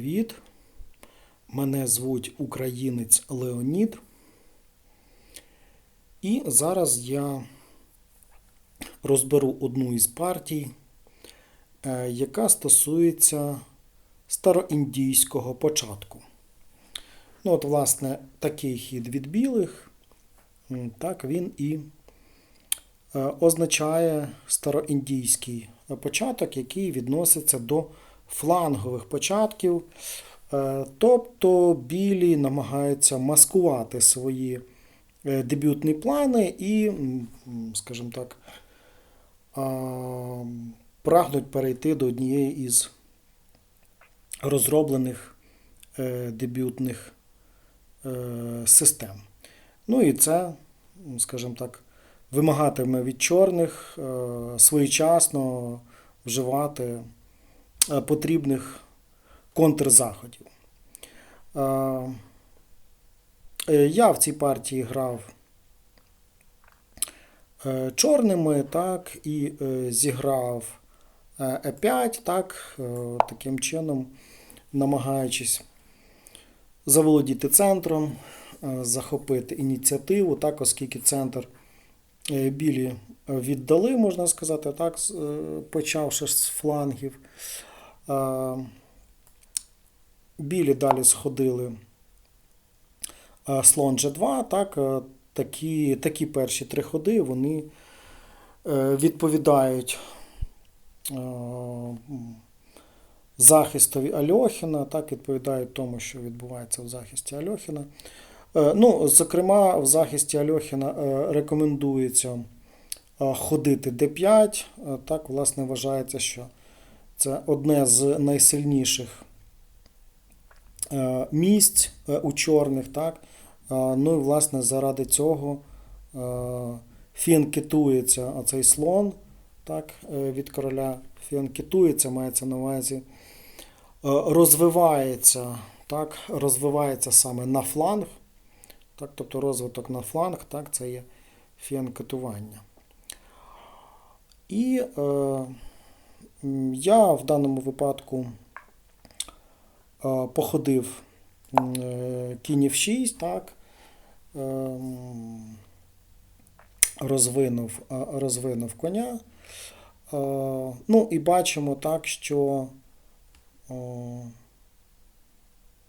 Привіт! Мене звуть українець Леонід. І зараз я розберу одну із партій, е, яка стосується староіндійського початку. Ну, от, власне, такий хід від білих, так, він і е, означає староіндійський початок, який відноситься до флангових початків. Е, Тобто білі намагаються маскувати свої е, дебютні плани і, скажімо так, прагнуть перейти до однієї із розроблених е, дебютних систем. Ну і це, скажімо так, вимагатиме від чорних своєчасно вживати потрібних контрзаходів. Е, е, Я в цій партії грав е, чорними, так, і е, зіграв е, Е5, так, е, таким чином намагаючись заволодіти центром, е, захопити ініціативу, так, оскільки центр е, білі віддали, можна сказати, так, е, почавши з флангів. Білі далі сходили слон G2, так, такі, такі перші три ходи вони е, відповідають е, захистові Альохіна, так, відповідають тому, що відбувається в захисті Альохіна. Е, Ну, зокрема, в захисті Альохіна рекомендується ходити D5. Е, Так, власне, вважається, що це одне з найсильніших е, місць е, у чорних. Так? Е, Ну і власне заради цього фіанкетується оцей слон так, від короля. Фіанкетується, мається на увазі, розвивається, так, розвивається саме на фланг. Так, тобто розвиток на фланг, так, це є фіанкетування. І е, я в даному випадку е, походив е, кінь в 6, так, е, розвинув, е, розвинув коня. Ну і бачимо так, що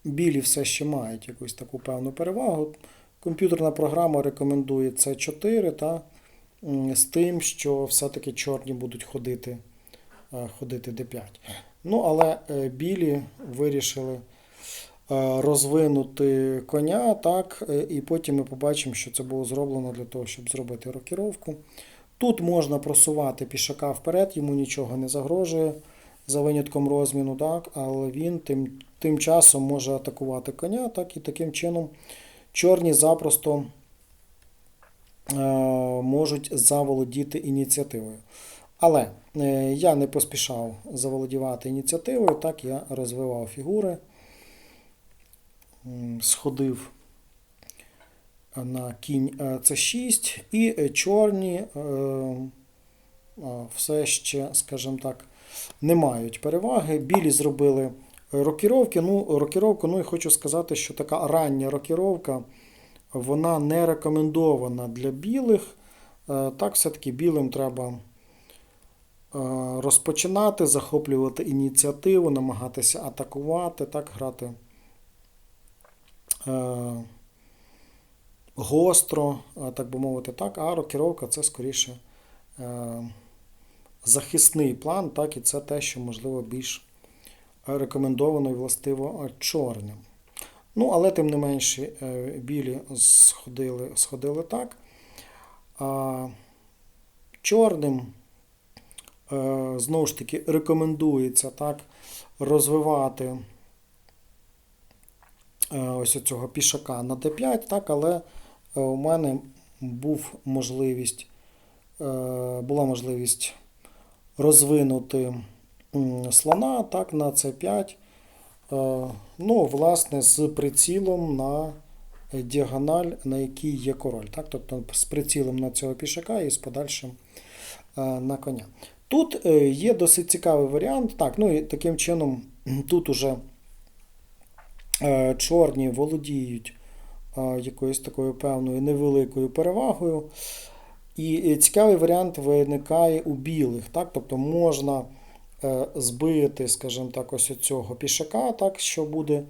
білі все ще мають якусь таку певну перевагу. Комп'ютерна програма рекомендує це 4 та, з тим, що все-таки чорні будуть ходити, ходити D5. Ну, але е, білі вирішили е, розвинути коня, так, е, і потім ми побачимо, що це було зроблено для того, щоб зробити рокіровку. Тут можна просувати пішака вперед, йому нічого не загрожує за винятком розміну, так, але він тим, тим часом може атакувати коня, так, і таким чином чорні запросто е, можуть заволодіти ініціативою. Але е, я не поспішав заволодівати ініціативою, так я розвивав фігури, сходив на кінь е, С6, і чорні е, все ще, скажімо так, не мають переваги. Білі зробили рокіровки. Ну, рокіровку, ну і хочу сказати, що така рання рокіровка, вона не рекомендована для білих. Так, все-таки білим треба розпочинати, захоплювати ініціативу, намагатися атакувати, так, грати е, гостро, е, так би мовити, так, а рокіровка це скоріше е, захисний план, так, і це те, що, можливо, більш рекомендовано і властиво е, чорним. Ну, але тим не менше, е, білі сходили, сходили так. А чорним е, знову ж таки рекомендується так розвивати е, ось цього пішака на d5, так, але е, у мене був можливість, е, була можливість розвинути слона так, на c5. Е, Ну, власне, з прицілом на діагональ, на якій є король. Так? Тобто з прицілом на цього пішака і з подальшим е, на коня. Тут е, є досить цікавий варіант. Так, ну і таким чином, тут уже е, чорні володіють е, якоюсь такою певною невеликою перевагою. І цікавий варіант виникає у білих. Так? Тобто можна збити, скажімо так, ось цього пішака, так, що буде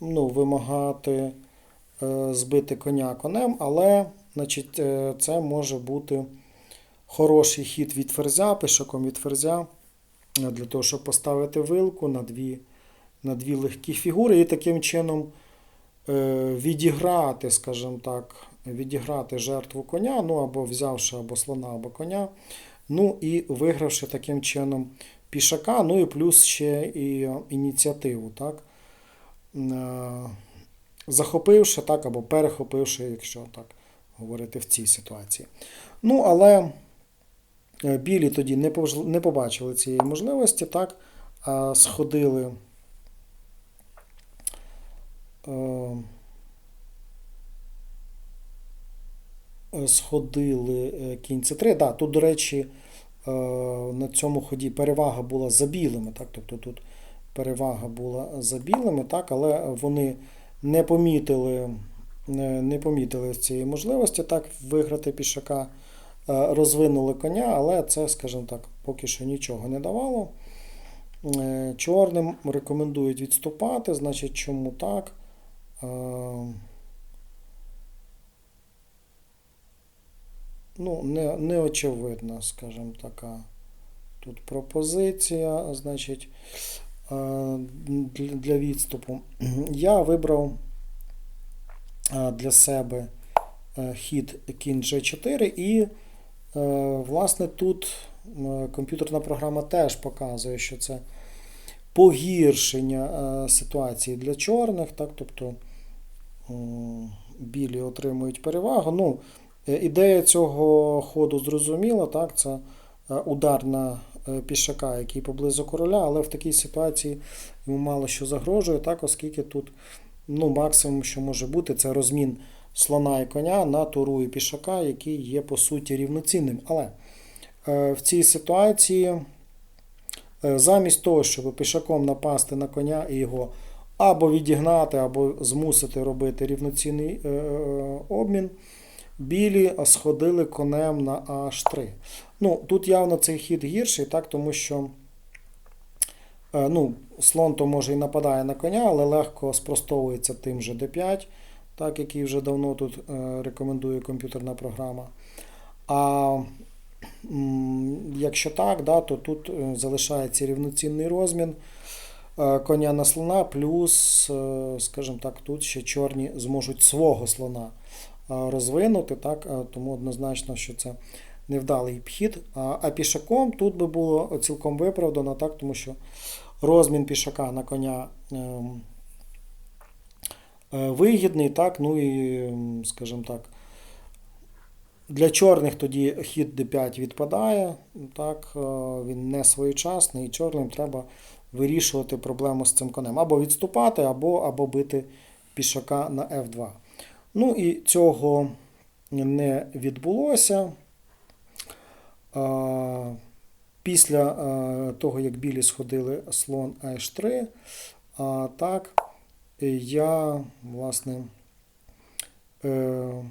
ну, вимагати збити коня конем, але значить, це може бути хороший хід від ферзя, пішаком від ферзя, е, для того, щоб поставити вилку на дві, на дві легкі фігури і таким чином е, відіграти, скажімо так, відіграти жертву коня, ну або взявши або слона, або коня, ну і вигравши таким чином пішака, ну і плюс ще і ініціативу, так? Е, Захопивши так, або перехопивши, якщо так говорити в цій ситуації. Ну, але е, білі тоді не побачили цієї можливості, так, а сходили. е, е, Сходили е, кінь С3. Да, тут, до речі, е, на цьому ході перевага була за білими. Так? Тобто тут перевага була за білими, так? але вони не помітили, не, помітили цієї можливості так, виграти пішака, Е, розвинули коня, але це, скажімо так, поки що нічого не давало. Е, Чорним рекомендують відступати, значить, чому так? Е, Ну, не, очевидна, скажімо, така тут пропозиція, значить, е, для, відступу. Я вибрав е, для себе е, хід кінь G4 і, е, власне, тут е, комп'ютерна програма теж показує, що це погіршення е, ситуації для чорних, так, тобто білі отримують перевагу. Ну, е, ідея цього ходу зрозуміла, так, це е, удар на е, пішака, який поблизу короля, але в такій ситуації йому мало що загрожує, так, оскільки тут ну, максимум, що може бути, це розмін слона і коня на туру і пішака, який є по суті рівноцінним. Але е, в цій ситуації, е, замість того, щоб пішаком напасти на коня і його або відігнати, або змусити робити рівноцінний е, обмін, білі сходили конем на H3. Ну, тут явно цей хід гірший, так, тому що ну, слон то може і нападає на коня, але легко спростовується тим же d5, так, який вже давно тут е, рекомендує комп'ютерна програма. А якщо так, да, то тут е, залишається рівноцінний розмін е, коня на слона, плюс, скажімо так, тут ще чорні зможуть свого слона розвинути, так, тому однозначно, що це невдалий хід. А, пішаком тут би було цілком виправдано, так, тому що розмін пішака на коня ем, вигідний, так, ну і, скажімо так, для чорних тоді хід d5 відпадає, так, е, він не своєчасний, і чорним треба вирішувати проблему з цим конем. Або відступати, або, або бити пішака на f2. Ну і цього не відбулося. Після того, як білі сходили слон H3, так, я, власне, е,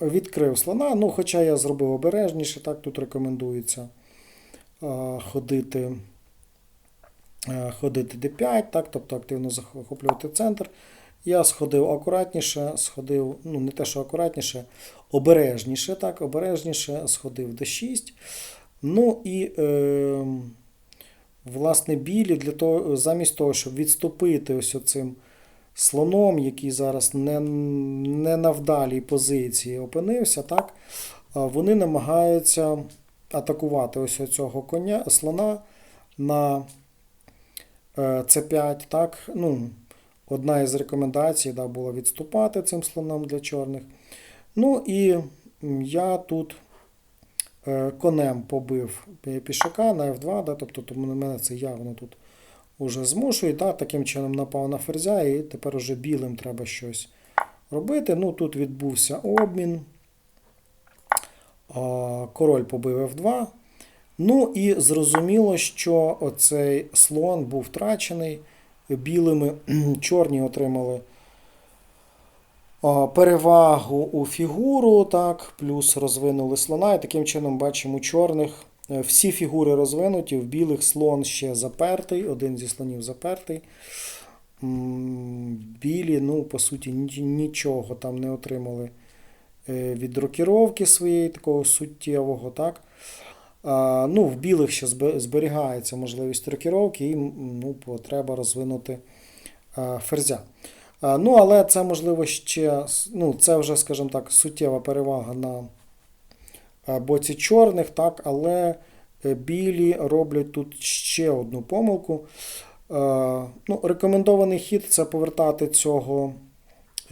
відкрив слона. Ну, хоча я зробив обережніше, так, тут рекомендується ходити, а, ходити d5, так, тобто активно захоплювати центр. Я сходив акуратніше, сходив, ну не те, що акуратніше, обережніше, так, обережніше сходив d6. Ну і, е, власне, білі для того, замість того, щоб відступити ось оцим слоном, який зараз не, не на вдалій позиції опинився, так, вони намагаються атакувати ось цього коня, слона на е, c5, так, ну, Одна із рекомендацій да, була відступати цим слоном для чорних. Ну і я тут е, конем побив пішака на F2, да, тобто тому мене це явно тут уже змушує. Да, таким чином напав на ферзя, і тепер уже білим треба щось робити. Ну, Тут відбувся обмін. Король побив F2. Ну і зрозуміло, що оцей слон був втрачений білими. Чорні отримали перевагу у фігуру, так, плюс розвинули слона. І таким чином бачимо у чорних е, всі фігури розвинуті, в білих слон ще запертий, один зі слонів запертий. Білі, ну, по суті, нічого там не отримали е, від рокіровки своєї такого суттєвого, так. Ну, в білих ще зберігається можливість рокіровки, і ну, треба розвинути ферзя. А, ну, але це можливо ще, ну, це вже, скажімо так, суттєва перевага на боці чорних, так, але е, білі роблять тут ще одну помилку. Е, Ну, рекомендований хід це повертати цього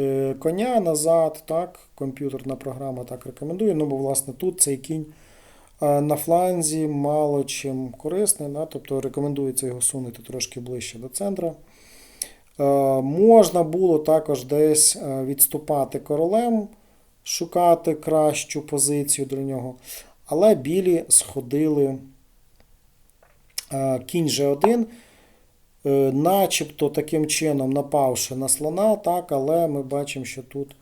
е, коня назад. Так, комп'ютерна програма так рекомендує. Ну, бо, власне, тут цей кінь е, на фланзі мало чим корисний. Да? Тобто рекомендується його сунути трошки ближче до центру. Е, Можна було також десь е, відступати королем, шукати кращу позицію для нього. Але білі сходили е, кінь G1, е, начебто таким чином напавши на слона, так, але ми бачимо, що тут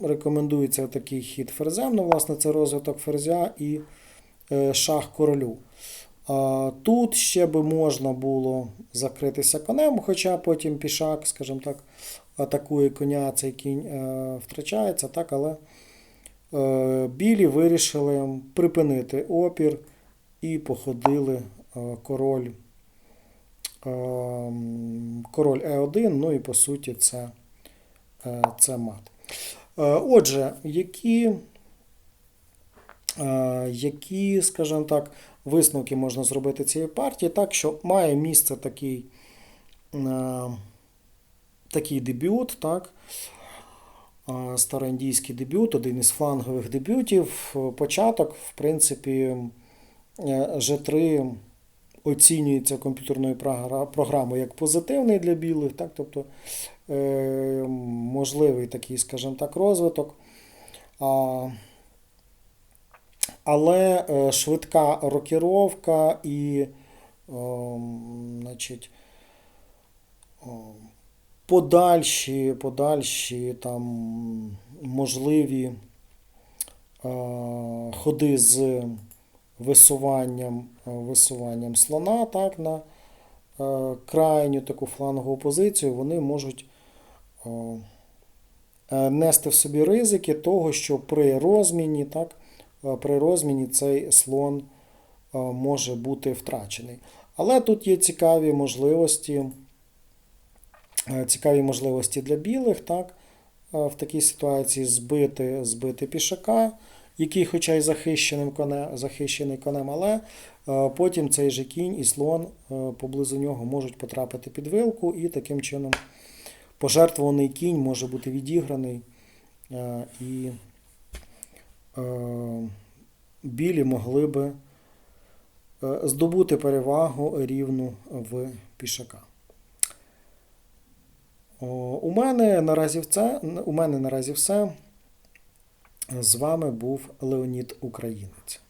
рекомендується такий хід ферзем. Ну, власне, це розвиток ферзя і шах королю. Тут ще би можна було закритися конем, хоча потім пішак, скажімо так, атакує коня, цей кінь е, втрачається, так, але е, білі вирішили припинити опір і походили е, король, король Е1, ну і по суті це, це мат. Отже, які, які, скажімо так, висновки можна зробити цієї партії, так що має місце такий, е, такий дебют, так, е, староіндійський дебют, один із флангових дебютів. Е, Початок, в принципі, е, G3 оцінюється комп'ютерною програмою як позитивний для білих, так, тобто е, можливий такий, скажімо так, розвиток. Але е, швидка рокіровка і ем, значить, о, подальші, подальші там можливі е, ходи з висуванням, е, висуванням слона так, на крайню таку флангову позицію, вони можуть е, нести в собі ризики того, що при розміні, так, при розміні цей слон е, може бути втрачений. Але тут є цікаві можливості, е, цікаві можливості для білих, так, е, в такій ситуації збити, збити пішака, який, хоча й захищеним коне, захищений конем, але е, потім цей же кінь і слон е, поблизу нього можуть потрапити під вилку, і таким чином пожертвуваний кінь може бути відіграний, е, е, білі могли би е, здобути перевагу рівну в пішака. У мене наразі все. У мене наразі все. З вами був Леонід Українець.